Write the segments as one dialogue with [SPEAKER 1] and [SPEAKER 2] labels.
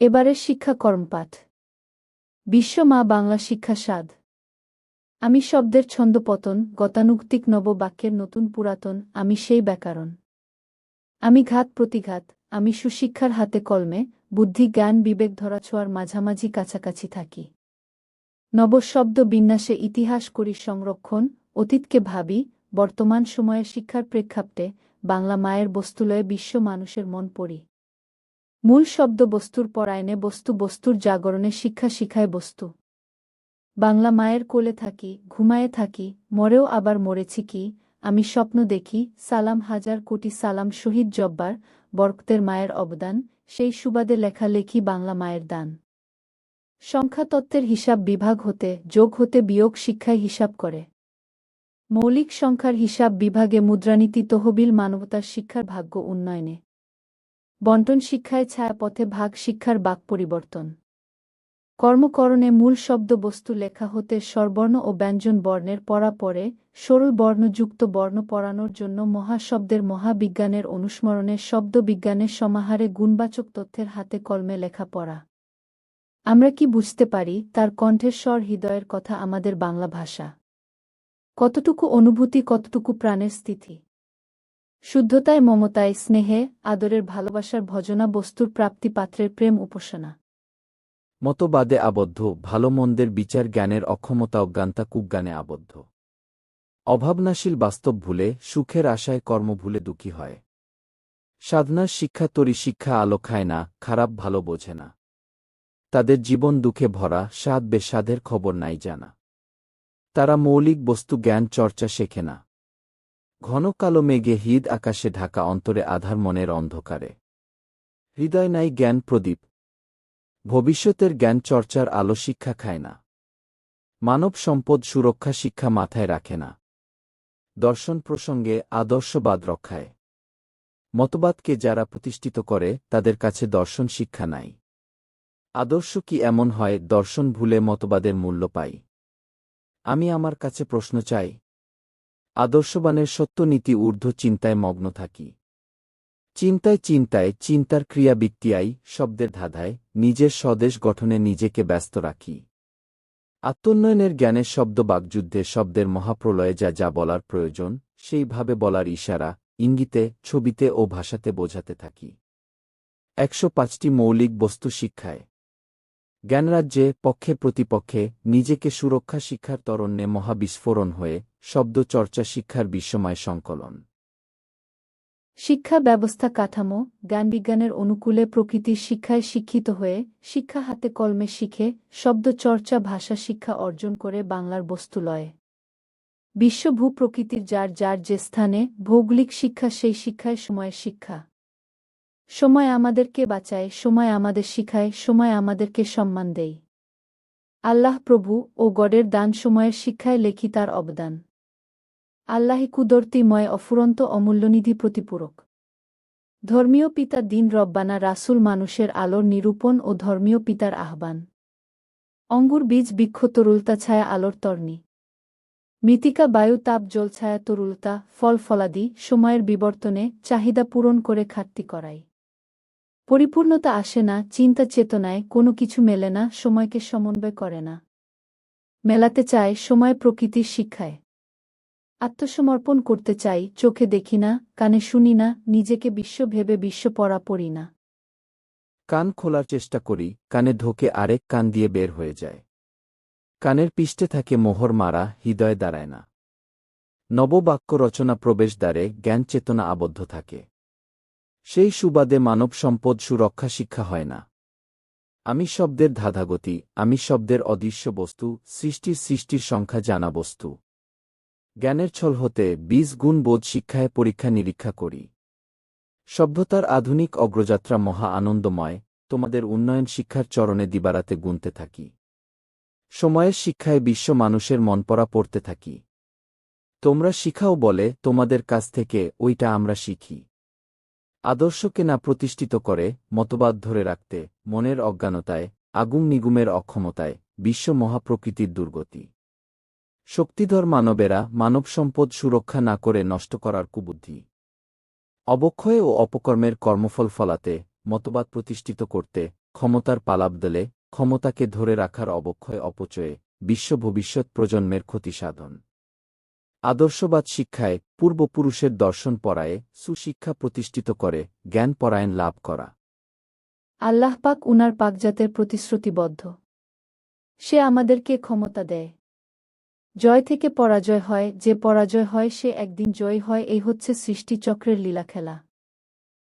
[SPEAKER 1] এবারের শিক্ষা কর্মপাঠ। বিশ্ব মা বাংলা শিক্ষা স্বাদ আমি শব্দের ছন্দপতন গতানুক্তিক নববাক্যের নতুন পুরাতন, আমি সেই ব্যাকরণ। আমি ঘাত প্রতিঘাত, আমি সুশিক্ষার হাতে কলমে, বুদ্ধি, জ্ঞান, বিবেক, ধরাছোঁয়ার মাঝামাঝি কাছাকাছি থাকি। নবশব্দ বিন্যাসে ইতিহাস করি সংরক্ষণ, অতীতকে ভাবি, বর্তমান সময়ে শিক্ষার প্রেক্ষাপটে বাংলা মায়ের বস্তুলয়ে বিশ্ব মানুষের মন পড়ি। মূল শব্দ বস্তুর পরায়ণে বস্তু বস্তুর জাগরণে শিক্ষা শিখায় বস্তু। বাংলা মায়ের কোলে থাকি, ঘুমায়ে থাকি, মরেও আবার মরেছি কি, আমি স্বপ্ন দেখি, সালাম হাজার কোটি সালাম শহীদ জব্বার, বরকতের মায়ের অবদান, সেই সুবাদে লেখালেখি বাংলা মায়ের দান। সংখ্যাতত্ত্বের হিসাব বিভাগ হতে, যোগ হতে বিয়োগ শিক্ষায় হিসাব করে। মৌলিক সংখ্যার হিসাব বিভাগে মুদ্রানীতি তহবিল মানবতার শিক্ষার ভাগ্য উন্নয়নে। বন্টন শিক্ষায় ছায়াপথে ভাগ শিক্ষার বাক পরিবর্তন। কর্মকরণে মূল শব্দ বস্তু লেখা হতে স্বরবর্ণ ও ব্যঞ্জন বর্ণের পড়া পরে সরল বর্ণযুক্ত বর্ণ পড়ানোর জন্য মহাশব্দের মহাবিজ্ঞানের অনুস্মরণে শব্দবিজ্ঞানের সমাহারে গুণবাচক তথ্যের হাতে কলমে লেখা পড়া। আমরা কি বুঝতে পারি তার কণ্ঠের স্বর হৃদয়ের কথা আমাদের বাংলা ভাষা? কতটুকু অনুভূতি, কতটুকু প্রাণের স্থিতি? শুদ্ধতায় মমতায় স্নেহে, আদরের ভালোবাসার ভজনা, বস্তুর প্রাপ্তি, পাত্রের প্রেম, উপাসনা।
[SPEAKER 2] মতবাদে আবদ্ধ ভালো মন্দের বিচার, জ্ঞানের অক্ষমতা, অজ্ঞানতা, কুজ্ঞানে আবদ্ধ। অভাবনাশীল বাস্তব ভুলে, সুখের আশায় কর্ম ভুলে দুঃখী হয়। সাধনার শিক্ষা তরি শিক্ষা আলো খায় না, খারাপ ভালো বোঝে না। তাদের জীবন দুঃখে ভরা স্বাদ বেস্বাদের খবর নাই জানা। তারা মৌলিক বস্তু, জ্ঞান, চর্চা শেখে না। ঘন কালো মেঘে হৃদ আকাশে ঢাকা অন্তরে আধার মনের অন্ধকারে। হৃদয় নাই জ্ঞান প্রদীপ। ভবিষ্যতের জ্ঞান চর্চার আলো শিক্ষা খায় না। মানব সম্পদ সুরক্ষা শিক্ষা মাথায় রাখে না। দর্শন প্রসঙ্গে আদর্শবাদ রক্ষায়। মতবাদকে যারা প্রতিষ্ঠিত করে, তাদের কাছে দর্শন শিক্ষা নাই। আদর্শ কি এমন হয়, দর্শন ভুলে মতবাদের মূল্য পাই। আমি আমার কাছে প্রশ্ন চাই আদর্শবানের সত্যনীতি ঊর্ধ্ব চিন্তায় মগ্ন থাকি। চিন্তায় চিন্তায় চিন্তার ক্রিয়া বিক্রিয়াই শব্দের ধাঁধায় নিজের স্বদেশ গঠনে নিজেকে ব্যস্ত রাখি। আত্মোন্নয়নের জ্ঞানের শব্দ বাগযুদ্ধে শব্দের মহাপ্রলয়ে যা যা বলার প্রয়োজন, সেইভাবে বলার ইশারা, ইঙ্গিতে, ছবিতে ও ভাষাতে বোঝাতে থাকি। একশো পাঁচটি মৌলিক বস্তু শিক্ষায় জ্ঞানরাজ্যে পক্ষে প্রতিপক্ষে নিজেকে সুরক্ষা শিক্ষার তরণ্যে মহাবিস্ফোরণ হয়ে শব্দ চর্চা শিক্ষার বিশ্বময় সংকলন।
[SPEAKER 1] শিক্ষা ব্যবস্থা কাঠামো জ্ঞানবিজ্ঞানের অনুকূলে প্রকৃতির শিক্ষায় শিক্ষিত হয়ে শিক্ষা হাতে কলমে শিখে শব্দ চর্চা ভাষা শিক্ষা অর্জন করে বাংলার বস্তু লয়। বিশ্ব ভূপ্রকৃতির যার যার যে স্থানে ভৌগোলিক শিক্ষা সেই শিক্ষায় সময়ের শিক্ষা। সময় আমাদেরকে বাঁচায়, সময় আমাদের শিখায়, সময় আমাদেরকে সম্মান দেয়। আল্লাহ প্রভু ও গডের দান সময়ের শিক্ষায় লেখি তার অবদান। আল্লাহি কুদরতিময়, অফুরন্ত, অমূল্যনিধি প্রতিপূরক। ধর্মীয় পিতা দিন রব্বানা রাসুল মানুষের আলোর নিরূপণ ও ধর্মীয় পিতার আহ্বান। অঙ্গুর বীজ বৃক্ষ তরুলতা ছায়া আলোর তর্নি মৃতিকা বায়ু তাপ জলছায়া তরুলতা, ফল ফলাদি, সময়ের বিবর্তনে চাহিদা পূরণ করে খাটতি করাই পরিপূর্ণতা আসে না, চিন্তা চেতনায় কোনো কিছু মেলে না, সময়কে সমন্বয় করে না। মেলাতে চায়, সময় প্রকৃতির শিক্ষায়। আত্মসমর্পণ করতে চাই, চোখে দেখি না, কানে শুনি না, নিজেকে বিশ্ব ভেবে বিশ্ব পড়া পড়ি না।
[SPEAKER 2] কান খোলার চেষ্টা করি, কানে ঢোকে আরেক কান দিয়ে বের হয়ে যায়। কানের পিষ্টে থাকে মোহর মারা, হৃদয় দাঁড়ায় না। নববাক্য রচনা প্রবেশদ্বারে জ্ঞান চেতনা আবদ্ধ থাকে। সেই সুবাদে মানব সম্পদ সুরক্ষা শিক্ষা হয় না। আমি শব্দের ধাধাগতি, আমি শব্দের অদৃশ্য বস্তু, সৃষ্টির সৃষ্টির সংখ্যা জানা বস্তু। জ্ঞানের ছল হতে বীজ গুণ বোধ শিক্ষায় পরীক্ষা নিরীক্ষা করি। সভ্যতার আধুনিক অগ্রযাত্রা মহা আনন্দময়, তোমাদের উন্নয়ন শিক্ষার চরণে দিবারাতে গুনতে থাকি। সময়ের শিক্ষায় বিশ্ব মানুষের মনপড়া পড়তে থাকি। তোমরা শিখাও বলে তোমাদের কাছ থেকে ওইটা আমরা শিখি। আদর্শকে না প্রতিষ্ঠিত করে, মতবাদ ধরে রাখতে, মনের অজ্ঞানতায় আগুম নিগুমের অক্ষমতায়, বিশ্ব মহাপ্রকৃতির দুর্গতি। শক্তিধর মানবেরা মানব সম্পদ সুরক্ষা না করে নষ্ট করার কুবুদ্ধি। অবক্ষয় ও অপকর্মের কর্মফল ফলাতে, মতবাদ প্রতিষ্ঠিত করতে, ক্ষমতার পালাপ পালাবদলে ক্ষমতাকে ধরে রাখার অবক্ষয় অপচয়ে, বিশ্ব ভবিষ্যৎ প্রজন্মের ক্ষতিসাধন আদর্শবাদ শিক্ষায় পূর্বপুরুষের দর্শন পড়ায়ে সুশিক্ষা প্রতিষ্ঠিত করে, জ্ঞান পরায়ণ লাভ করা।
[SPEAKER 1] আল্লাহ পাক উনার পাকজাতের প্রতিশ্রুতিবদ্ধ সে আমাদেরকে ক্ষমতা দেয়। জয় থেকে পরাজয় হয়, যে পরাজয় হয় সে একদিন জয় হয়, এই হচ্ছে সৃষ্টিচক্রের লীলা খেলা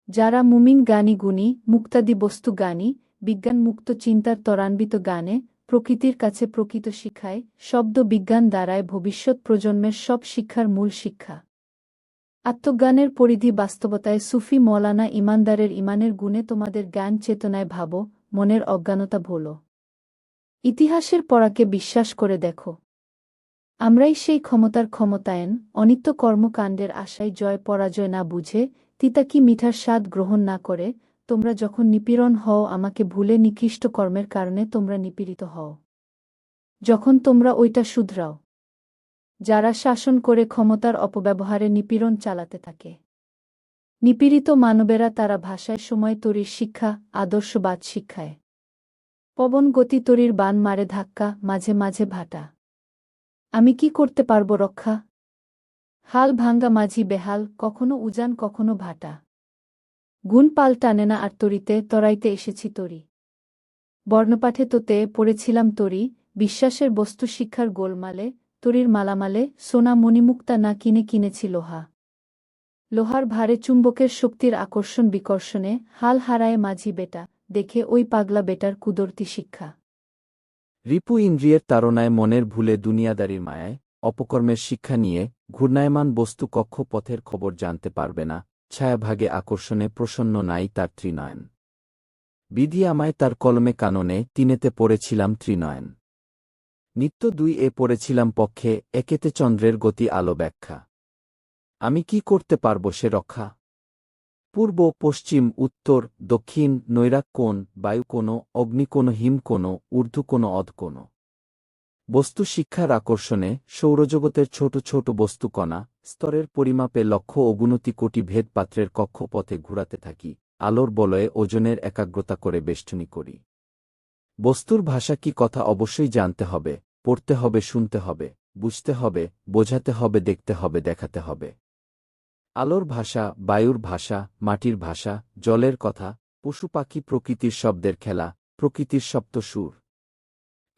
[SPEAKER 1] যারা মুমিন গানি গুণী, মুক্তাদি বস্তু গানি বিজ্ঞান মুক্ত চিন্তার ত্বরান্বিত গানে প্রকৃতির কাছে প্রকৃত শিক্ষায়, শব্দ বিজ্ঞান দ্বারায় ভবিষ্যৎ প্রজন্মের সব শিক্ষার মূল শিক্ষা। আত্মজ্ঞানের পরিধি বাস্তবতায় সুফি মৌলানা ইমানদারের ইমানের গুণে তোমাদের জ্ঞান চেতনায় ভাবো, মনের অজ্ঞানতা ভোলো। ইতিহাসের পড়াকে বিশ্বাস করে দেখো। আমরাই সেই ক্ষমতার ক্ষমতায়ন, অনিত্য কর্মকাণ্ডের আশায় জয় পরাজয় না বুঝে, তিতা কি মিঠার স্বাদ গ্রহণ না করে তোমরা যখন নিপীড়ন হও, আমাকে ভুলে নিকৃষ্ট কর্মের কারণে তোমরা নিপীড়িত হও। যখন তোমরা ওইটা শুধরাও। যারা শাসন করে ক্ষমতার অপব্যবহারে নিপীড়ন চালাতে থাকে। নিপীড়িত মানবেরা তারা ভাষায় সময় তরির শিক্ষা, আদর্শবাদ শিক্ষায়। পবন গতি তরির বান মারে ধাক্কা, মাঝে মাঝে ভাটা। আমি কি করতে পারব রক্ষা? হাল ভাঙ্গা মাঝি বেহাল, কখনো উজান, কখনো ভাটা। গুণ পাল টানে না আর তরিতে, তরাইতে এসেছি তরি। বর্ণপাঠে তোতে পড়েছিলাম তরি, বিশ্বাসের বস্তু শিক্ষার গোলমালে, তরির মালামালে, সোনা মণিমুক্তা না কিনে কিনেছি লোহা। লোহার ভারে চুম্বকের শক্তির আকর্ষণ বিকর্ষণে, হাল হারায় মাঝি বেটা, দেখে ওই পাগলা বেটার কুদরতি শিক্ষা।
[SPEAKER 2] রিপু ইন্দ্রিয়ের তাড়নায় মনের ভুলে দুনিয়াদারির মায়ায়, অপকর্মের শিক্ষা নিয়ে, ঘূর্ণায়মান বস্তু কক্ষ পথের খবর জানতে পারবে না ছায়াভাগে আকর্ষণে প্রসন্ন নাই তার ত্রিনয়ন। বিধি আমায় তার কলমে কাননে তিনেতে পড়েছিলাম ত্রিনয়ন। নিত্য দুই এ পড়েছিলাম পক্ষে, একেতে চন্দ্রের গতি আলো ব্যাখ্যা। আমি কি করতে পারব সে রক্ষা? পূর্ব, পশ্চিম, উত্তর, দক্ষিণ নৈরাক কোণ, বায়ু কোনো অগ্নি কোনো হিম কোনো ঊর্ধ্ব কোনো অধ কোনো বস্তু শিক্ষার আকর্ষণে সৌরজগতের ছোট ছোট বস্তুকণা স্তরের পরিমাপে লক্ষ্য অগুণতি কোটি ভেদপাত্রের কক্ষপথে ঘুরাতে থাকি, আলোর বলয়ে ওজনের একাগ্রতা করে বেষ্টনী করি। বস্তুর ভাষা কি কথা অবশ্যই জানতে হবে, পড়তে হবে, শুনতে হবে, বুঝতে হবে, বোঝাতে হবে, দেখতে হবে, দেখাতে হবে। আলোর ভাষা, বায়ুর ভাষা, মাটির ভাষা, জলের কথা, পশু পাখি প্রকৃতির শব্দের খেলা, প্রকৃতির সপ্ত সুর।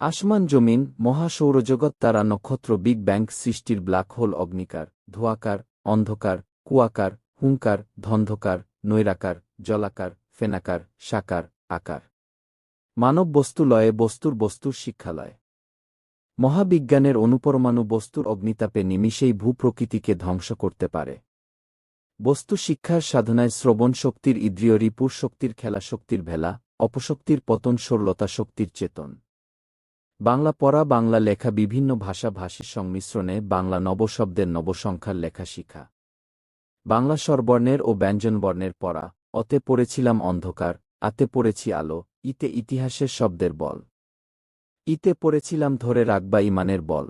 [SPEAKER 2] আসমান জমিন, মহাসৌরজগৎ, তারা নক্ষত্র, বিগ ব্যাং, সৃষ্টির ব্ল্যাক হোল, অগ্নিকার, ধোয়াকার, অন্ধকার, কুয়াকার, হুঙ্কার, ধন্ধকার, নৈরাকার, জলাকার, ফেনাকার, সাকার, আকার। মানব বস্তু লয়ে বস্তুর বস্তুর শিক্ষালয়। মহাবিজ্ঞানের অনুপরমাণু বস্তুর অগ্নিতাপে নিমিষেই ভূপ্রকৃতিকে ধ্বংস করতে পারে। বস্তু শিক্ষার সাধনায় শ্রবণ শক্তির ইদ্রিয় রিপুর শক্তির খেলা শক্তির ভেলা, অপশক্তির পতন, সরলতা শক্তির চেতন। বাংলা পড়া, বাংলা লেখা, বিভিন্ন ভাষা ভাষীর সংমিশ্রণে বাংলা নবশব্দের নবসংখ্যার লেখা শিখা। বাংলা স্বরবর্ণের ও ব্যঞ্জনবর্ণের পড়া, অতে পড়েছিলাম অন্ধকার, আতে পড়েছি আলো, ইতে ইতিহাসের শব্দের বল। ইতে পড়েছিলাম ধরে রাখবা ইমানের বল।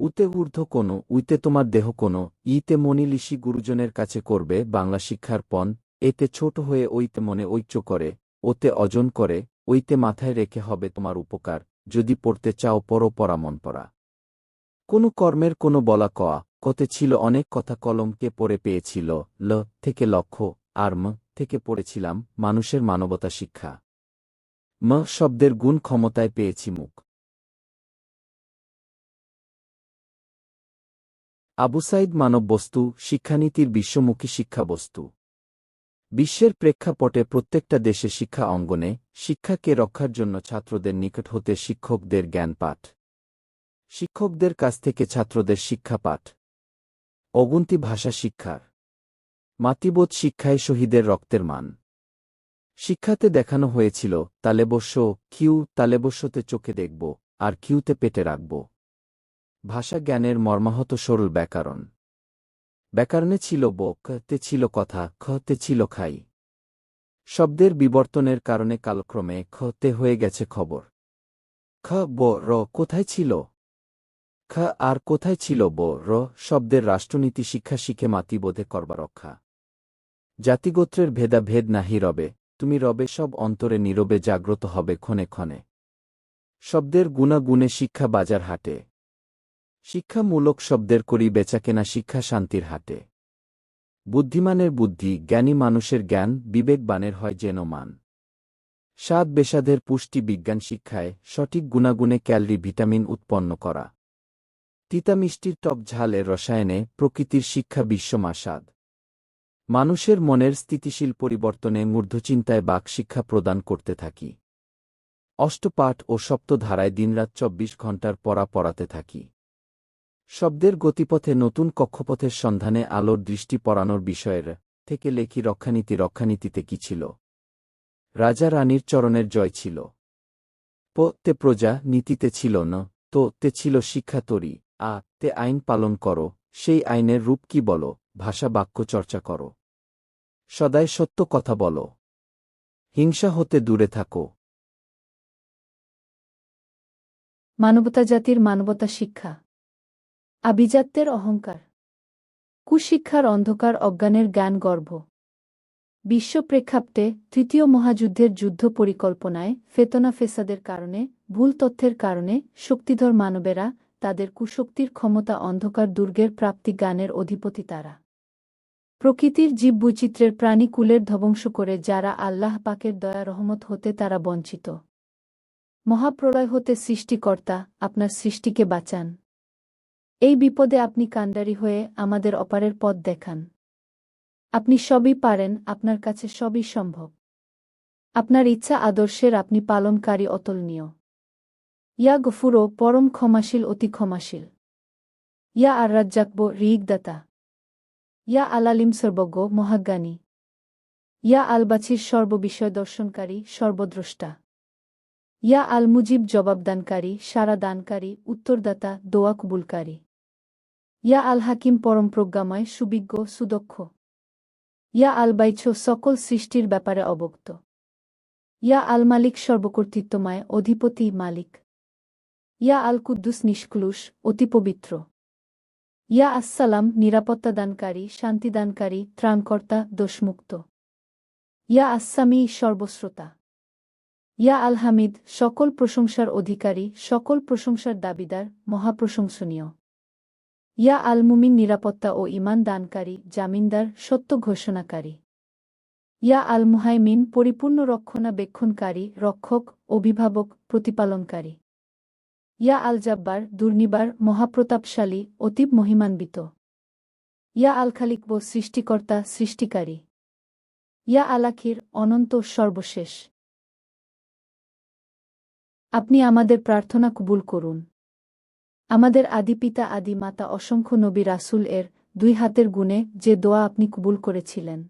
[SPEAKER 2] উতে ঊর্ধ্ব কোনো, উইতে তোমার দেহ কোনো, ইতে মনিলিশি গুরুজনের কাছে করবে বাংলা শিক্ষার পণ, এতে ছোট হয়ে ওইতে মনে ঐক্য করে, ওতে অজন করে ওইতে মাথায় রেখে হবে তোমার উপকার যদি পড়তে চাও পরো পরামন পড়া। কোনো কর্মের কোনো বলা কয়া কতে ছিল অনেক কথা কলমকে পড়ে পেয়েছিল, ল থেকে লক্ষ্য আর ম থেকে পড়েছিলাম মানুষের মানবতা শিক্ষা। ম শব্দের গুণ ক্ষমতায় পেয়েছি মুখ। আবু সাইদ মানববস্তু, শিক্ষানীতির বিশ্বমুখী শিক্ষাবস্তু। বিশ্বের প্রেক্ষাপটে প্রত্যেকটা দেশে শিক্ষা অঙ্গনে শিক্ষাকে রক্ষার জন্য ছাত্রদের নিকট হতে শিক্ষকদের জ্ঞান পাঠ। শিক্ষকদের কাছ থেকে ছাত্রদের শিক্ষাপাঠ অগুন্তি ভাষা শিক্ষার। মাতৃবোধ শিক্ষায় শহীদের রক্তের মান। শিক্ষাতে দেখানো হয়েছিল, তালেবস্য, কিউ, তালেবস্যতে চোখে দেখব, আর কিউতে পেটে রাখব। ভাষা জ্ঞানের মর্মাহত সরল ব্যাকরণ। ব্যাকরণে ছিল ব তে ছিল কথা, খ, তে ছিল খাই। শব্দের বিবর্তনের কারণে কালক্রমে খ, তে হয়ে গেছে খবর। খ, ব, র কোথায় ছিল? খ, আর কোথায় ছিল ব, র শব্দের রাষ্ট্রনীতি শিক্ষা শিখে মাতিবোধে করবা রক্ষা। জাতিগোত্রের ভেদাভেদ নাহি রবে, তুমি রবে সব অন্তরে নীরবে জাগ্রত হবে ক্ষণে ক্ষণে। শব্দের গুণাগুণে শিক্ষা বাজার হাটে। শিক্ষামূলক শব্দের করি বেচাকেনা শিক্ষা শান্তির হাটে। বুদ্ধিমানের বুদ্ধি, জ্ঞানী মানুষের জ্ঞান, বিবেকবানের হয় যেন মান। স্বাদ বেসাদের পুষ্টি বিজ্ঞান শিক্ষায় সঠিক গুণাগুণে ক্যালরি, ভিটামিন উৎপন্ন করা। তিতা মিষ্টির টক ঝালের রসায়নে প্রকৃতির শিক্ষা বিশ্বমাসাদ মানুষের মনের স্থিতিশীল পরিবর্তনে মূর্ধচিন্তায় বাক শিক্ষা প্রদান করতে থাকি। অষ্টপাঠ ও সপ্তধারায় দিনরাত চব্বিশ ঘণ্টার পড়া পড়াতে থাকি। শব্দের গতিপথে নতুন কক্ষপথের সন্ধানে আলোর দৃষ্টি পড়ানোর বিষয়ের থেকে লেখি রক্ষানীতি, রক্ষানীতিতে কি ছিল? রাজা রানীর চরণের জয় ছিল। প, তে প্রজা, নীতিতে ছিল ন, তো, তে ছিল শিক্ষা তরি, আ, তে আইন পালন করো, সেই আইনের রূপ কি বলো, ভাষা বাক্য চর্চা করো। সদায় সত্য কথা বলো। হিংসা হতে দূরে থাকো।
[SPEAKER 1] মানবতা জাতির মানবতা শিক্ষা। আভিজাত্যের অহংকার। কুশিক্ষার অন্ধকার অজ্ঞানের জ্ঞান গর্ভ বিশ্ব প্রেক্ষাপটে তৃতীয় মহাযুদ্ধের যুদ্ধ পরিকল্পনায় ফেতনা ফেসাদের কারণে, ভুল তথ্যের কারণে শক্তিধর মানবেরা তাদের কুশক্তির ক্ষমতা অন্ধকার দুর্গের প্রাপ্তি জ্ঞানের অধিপতি তারা। প্রকৃতির জীববৈচিত্র্যের প্রাণীকুলের ধ্বংস করে যারা আল্লাহ পাকের দয়া রহমত হতে তারা বঞ্চিত। মহাপ্রলয় হতে সৃষ্টিকর্তা আপনার সৃষ্টিকে বাঁচান। এই বিপদে আপনি কাণ্ডারি হয়ে আমাদের অপারের পথ দেখান। আপনি সবই পারেন, আপনার কাছে সবই সম্ভব। আপনার ইচ্ছা আদর্শের আপনি পালনকারী অতুলনীয়। ইয়া গফুরো পরম ক্ষমাশীল, অতি ক্ষমাশীল। ইয়া আর রাজ্জাকব রিগদাতা ইয়া আলালিম সর্বজ্ঞ, মহাজ্ঞানী। ইয়া আলবাছির সর্ববিষয় দর্শনকারী, সর্বদ্রষ্টা। ইয়া আল মুজিব জবাবদানকারী, সারা দানকারী, উত্তরদাতা, দোয়া কবুলকারী। ইয়া আল হাকিম পরম প্রজ্ঞাময়, সুবিজ্ঞ, সুদক্ষ। ইয়া আল সকল সৃষ্টির ব্যাপারে অবক্ত। ইয়া আল মালিক সর্বকর্তৃত্বময়, অধিপতি মালিক। ইয়া আল কুদ্দুস নিষ্কুলুস অতি পবিত্র। ইয়া আসসালাম, নিরাপত্তা নিরাপত্তাদানকারী শান্তিদানকারী ত্রাণকর্তা, দোষমুক্ত। ইয়া আসামি সর্বশ্রোতা। ইয়া আল হামিদ, সকল প্রশংসার অধিকারী, সকল প্রশংসার দাবিদার, মহাপ্রশংসনীয়। ইয়া আল মুমিন নিরাপত্তা ও ইমান দানকারী, জামিনদার, সত্য ঘোষণাকারী। ইয়া আল মুহাইমিন পরিপূর্ণ রক্ষণাবেক্ষণকারী, রক্ষক, অভিভাবক, প্রতিপালনকারী। ইয়া আল জাব্বার দুর্নিবার, মহাপ্রতাপশালী, অতীব মহিমান্বিত। ইয়া আল খালিকব সৃষ্টিকর্তা, সৃষ্টিকারী। ইয়া আলাখির অনন্ত সর্বশেষ। আপনি আমাদের প্রার্থনা কবুল করুন। আমাদের আদিপিতা আদি মাতা, অসংখ্য নবী রাসুল এর দুই হাতের গুণে যে দোয়া আপনি কবুল করেছিলেন।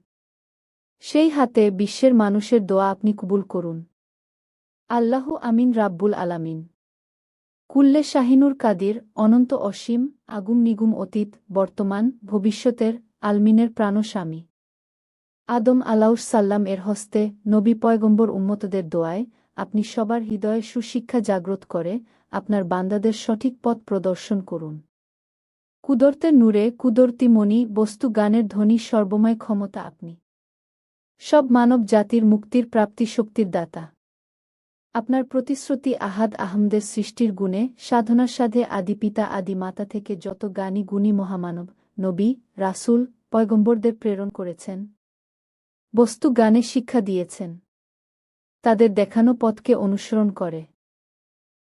[SPEAKER 1] সেই হাতে বিশ্বের মানুষের দোয়া আপনি কবুল করুন। আল্লাহু আমিন রাব্বুল আলামিন। কুল্লে শাহিনুর কাদির অনন্ত অসীম আগুম নিগুম অতীত, বর্তমান, ভবিষ্যতের আলমিনের প্রাণস্বামী। আদম আলাউস সাল্লাম এর হস্তে নবী পয়গম্বর উম্মতদের দোয়ায় আপনি সবার হৃদয়ে সুশিক্ষা জাগ্রত করে আপনার বান্দাদের সঠিক পথ প্রদর্শন করুন। কুদরতের নূরে কুদরতি মণি, বস্তু গানের ধ্বনি, সর্বময় ক্ষমতা আপনি। সব মানব জাতির মুক্তির প্রাপ্তি শক্তির দাতা। আপনার প্রতিশ্রুতি আহাদ আহমদের সৃষ্টির গুণে, সাধনার সাধে আদিপিতা আদি মাতা থেকে যত জ্ঞানী গুণী মহামানব, নবী, রাসূল, পয়গম্বরদের প্রেরণ করেছেন। বস্তু গানে শিক্ষা দিয়েছেন। তাদের দেখানো পথকে অনুসরণ করে।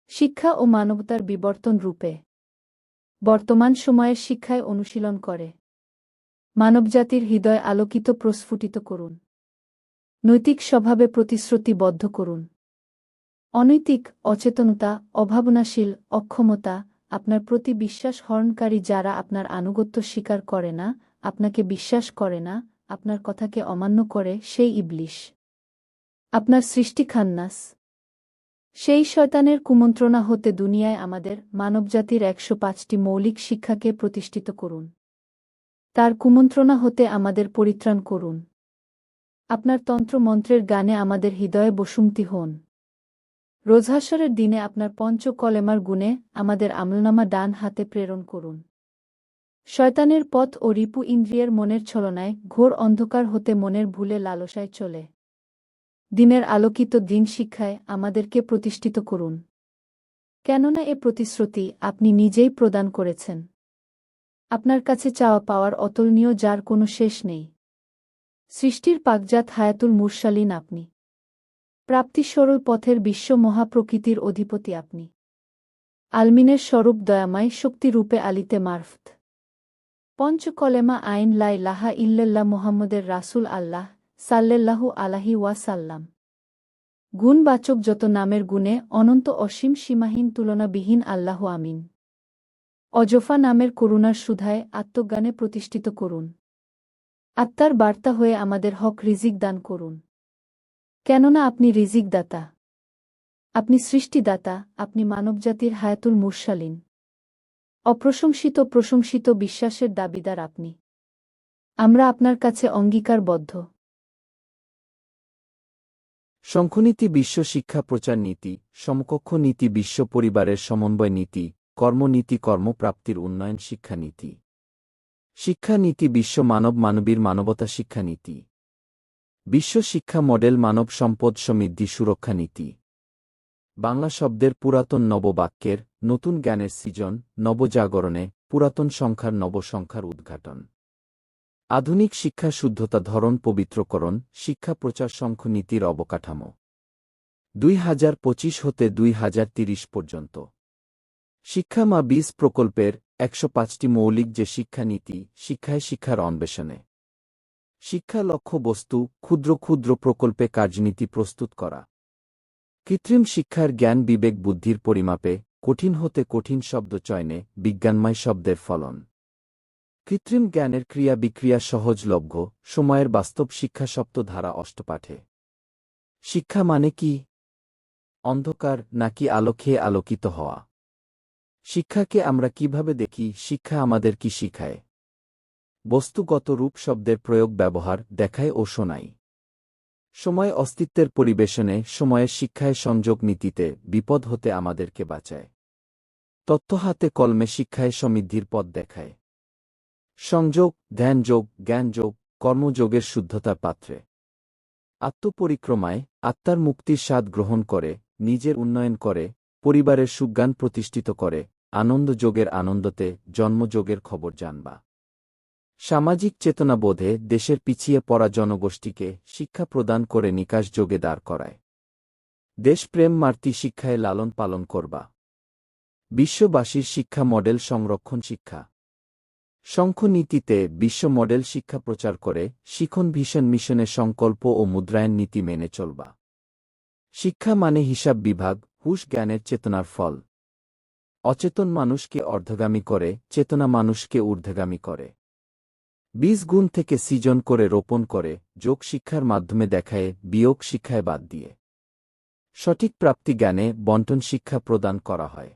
[SPEAKER 1] শিক্ষা ও মানবতার বিবর্তন রূপে। বর্তমান সময়ের শিক্ষায় অনুশীলন করে। মানবজাতির হৃদয় আলোকিত প্রস্ফুটিত করুন। নৈতিক স্বভাবে প্রতিশ্রুতিবদ্ধ করুন। অনৈতিক অচেতনতা, অভাবনাশীল অক্ষমতা আপনার প্রতি বিশ্বাস হরণকারী যারা আপনার আনুগত্য স্বীকার করে না, আপনাকে বিশ্বাস করে না, আপনার কথাকে অমান্য করে সেই ইবলিশ। আপনার সৃষ্টি খান্নাস। সেই শয়তানের কুমন্ত্রণা হতে দুনিয়ায় আমাদের মানবজাতির একশো পাঁচটি মৌলিক শিক্ষাকে প্রতিষ্ঠিত করুন। তার কুমন্ত্রণা হতে আমাদের পরিত্রাণ করুন। আপনার তন্ত্রমন্ত্রের গানে আমাদের হৃদয়ে বসুমতি হন। রোজহাসরের দিনে আপনার পঞ্চ কলেমার গুণে আমাদের আমলনামা ডান হাতে প্রেরণ করুন। শয়তানের পথ ও রিপু ইন্দ্রিয়ের মনের ছলনায় ঘোর অন্ধকার হতে মনের ভুলে লালসায় চলে। দিনের আলোকিত দিন শিক্ষায় আমাদেরকে প্রতিষ্ঠিত করুন। কেননা এ প্রতিশ্রুতি আপনি নিজেই প্রদান করেছেন। আপনার কাছে চাওয়া পাওয়ার অতুলনীয় যার কোনো শেষ নেই। সৃষ্টির পাকজাত হায়াতুল মুরসালিন আপনি। প্রাপ্তি সরল পথের বিশ্ব মহাপ্রকৃতির অধিপতি আপনি। আলমিনের স্বরূপ দয়াময় শক্তিরূপে আলিতে মারফত। পঞ্চকলেমা আইন লাই লাহা ইল্লাল্লাহ মোহাম্মদের রাসূল আল্লাহ সাল্লাল্লাহু আলাহি ওয়াসাল্লাম। গুণবাচক যত নামের গুণে অনন্ত অসীম সীমাহীন তুলনাবিহীন আল্লাহ আমিন। অজফা নামের করুণার সুধায় আত্মজ্ঞানে প্রতিষ্ঠিত করুন। আত্মার বার্তা হয়ে আমাদের হক রিজিক দান করুন। কেননা আপনি রিজিক দাতা আপনি সৃষ্টিদাতা, আপনি মানবজাতির হায়াতুল মুরসালিন। অপ্রশংসিত প্রশংসিত বিশ্বাসের দাবিদার আপনি। আমরা আপনার কাছে অঙ্গীকারবদ্ধ।
[SPEAKER 2] শঙ্খনীতি বিশ্ব শিক্ষা প্রচার নীতি, সমকক্ষ নীতি বিশ্ব পরিবারের সমন্বয় নীতি, কর্মনীতি কর্মপ্রাপ্তির উন্নয়ন শিক্ষানীতি শিক্ষানীতি বিশ্ব মানব মানবীর মানবতা শিক্ষানীতি বিশ্ব শিক্ষা মডেল মানব সম্পদ সমৃদ্ধি সুরক্ষা নীতি। বাংলা শব্দের পুরাতন নববাক্যের নতুন জ্ঞানের সৃজন নবজাগরণে পুরাতন সংখ্যার নবসংখ্যার উদ্ঘাটন। আধুনিক শিক্ষা শুদ্ধতা ধরন পবিত্রকরণ, শিক্ষা প্রচার সংখ্য নীতির অবকাঠামো। দুই হাজার পঁচিশ হতে দুই হাজার তিরিশ পর্যন্ত। শিক্ষা মা বীজ প্রকল্পের একশো পাঁচটি মৌলিক যে শিক্ষানীতি শিক্ষায় শিক্ষার অন্বেষণে। শিক্ষা লক্ষ্য বস্তু, ক্ষুদ্র ক্ষুদ্র প্রকল্পে কার্যনীতি প্রস্তুত করা। কৃত্রিম শিক্ষার জ্ঞান বিবেক বুদ্ধির পরিমাপে, কঠিন হতে কঠিন শব্দ চয়নে, বিজ্ঞানময় শব্দের ফলন। কৃত্রিম জ্ঞানের ক্রিয়া বিক্রিয়া সহজলভ্য, সময়ের বাস্তব শিক্ষা সপ্তধারা অষ্টপাঠে। শিক্ষা মানে কি? অন্ধকার নাকি আলো খেয়ে আলোকিত হওয়া? শিক্ষাকে আমরা কীভাবে দেখি? শিক্ষা আমাদের কি শিখায়? বস্তুগত রূপ শব্দের প্রয়োগ ব্যবহার দেখায় ও শোনাই সময় অস্তিত্বের পরিবেশনে, সময়ের শিক্ষায় সংযোগ নীতিতে বিপদ হতে আমাদেরকে বাঁচায়। তথ্য হাতে কলমে শিক্ষায় সমৃদ্ধির পথ দেখায়। সংযোগ, ধ্যানযোগ, জ্ঞানযোগ, কর্মযোগের শুদ্ধতার পাত্রে। আত্মপরিক্রমায়, আত্মার মুক্তির স্বাদ গ্রহণ করে, নিজের উন্নয়ন করে, পরিবারের সুজ্ঞান প্রতিষ্ঠিত করে, আনন্দযোগের আনন্দতে, জন্মযোগের খবর জানবা। সামাজিক চেতনাবোধে, দেশের পিছিয়ে পড়া জনগোষ্ঠীকে শিক্ষা প্রদান করে নিকাশ যোগে দাঁড় করায়। দেশপ্রেম মার্তি শিক্ষায় লালন পালন করবা। বিশ্ববাসীর শিক্ষা মডেল সংরক্ষণ শিক্ষা। শঙ্খনীতিতে বিশ্ব মডেল শিক্ষা প্রচার করে শিখন ভীষণ মিশনের সংকল্প ও মুদ্রায়ন নীতি মেনে চলবা। শিক্ষা মানে হিসাব বিভাগ, হুশ জ্ঞানের চেতনার ফল। অচেতন মানুষকে অর্ধগামী করে, চেতনা মানুষকে ঊর্ধ্বগামী করে। বীজ গুণ থেকে সৃজন করে রোপণ করে, যোগ শিক্ষার মাধ্যমে দেখায়, বিয়োগ শিক্ষায় বাদ দিয়ে। সঠিক প্রাপ্তি জ্ঞানে বন্টন শিক্ষা প্রদান করা হয়।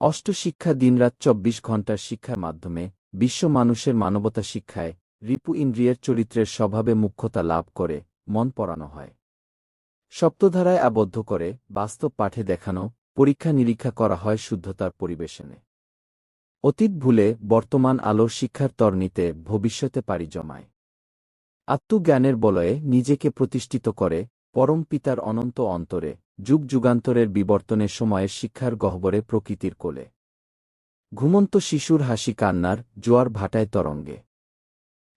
[SPEAKER 2] অষ্ট শিক্ষা দিনরাত চব্বিশ ঘণ্টার শিক্ষার মাধ্যমে বিশ্ব মানুষের মানবতা শিক্ষায় রিপু ইন্দ্রিয়ের চরিত্রের স্বভাবে মুখ্যতা লাভ করে, মন পড়ানো হয়। সপ্তধারায় আবদ্ধ করে বাস্তব পাঠে দেখানো, পরীক্ষা নিরীক্ষা করা হয় শুদ্ধতার পরিবেশনে। অতীত ভুলে বর্তমান আলোর শিক্ষার তরণিতে ভবিষ্যতে পারি জমায়। আত্মজ্ঞানের বলয়ে নিজেকে প্রতিষ্ঠিত করে, পরম পিতার অনন্ত অন্তরে যুগ যুগান্তরের বিবর্তনের সময়ের শিক্ষার গহ্বরে প্রকৃতির কোলে। ঘুমন্ত শিশুর হাসি কান্নার জোয়ার ভাটায় তরঙ্গে।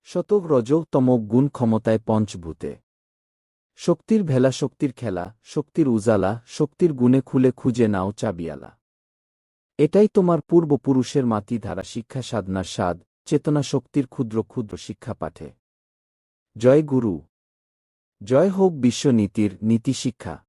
[SPEAKER 2] শতক রজৌ তমক গুণ ক্ষমতায় পঞ্চভূতে। শক্তির ভেলা শক্তির খেলা, শক্তির উজালা, শক্তির গুণে খুলে খুঁজে নাও চাবিয়ালা। এটাই তোমার পূর্বপুরুষের মাতি ধারা শিক্ষা সাধনার স্বাদ, চেতনা শক্তির ক্ষুদ্র ক্ষুদ্র শিক্ষা পাঠে। জয় গুরু। জয় হোক বিশ্বনীতির নীতি শিক্ষা।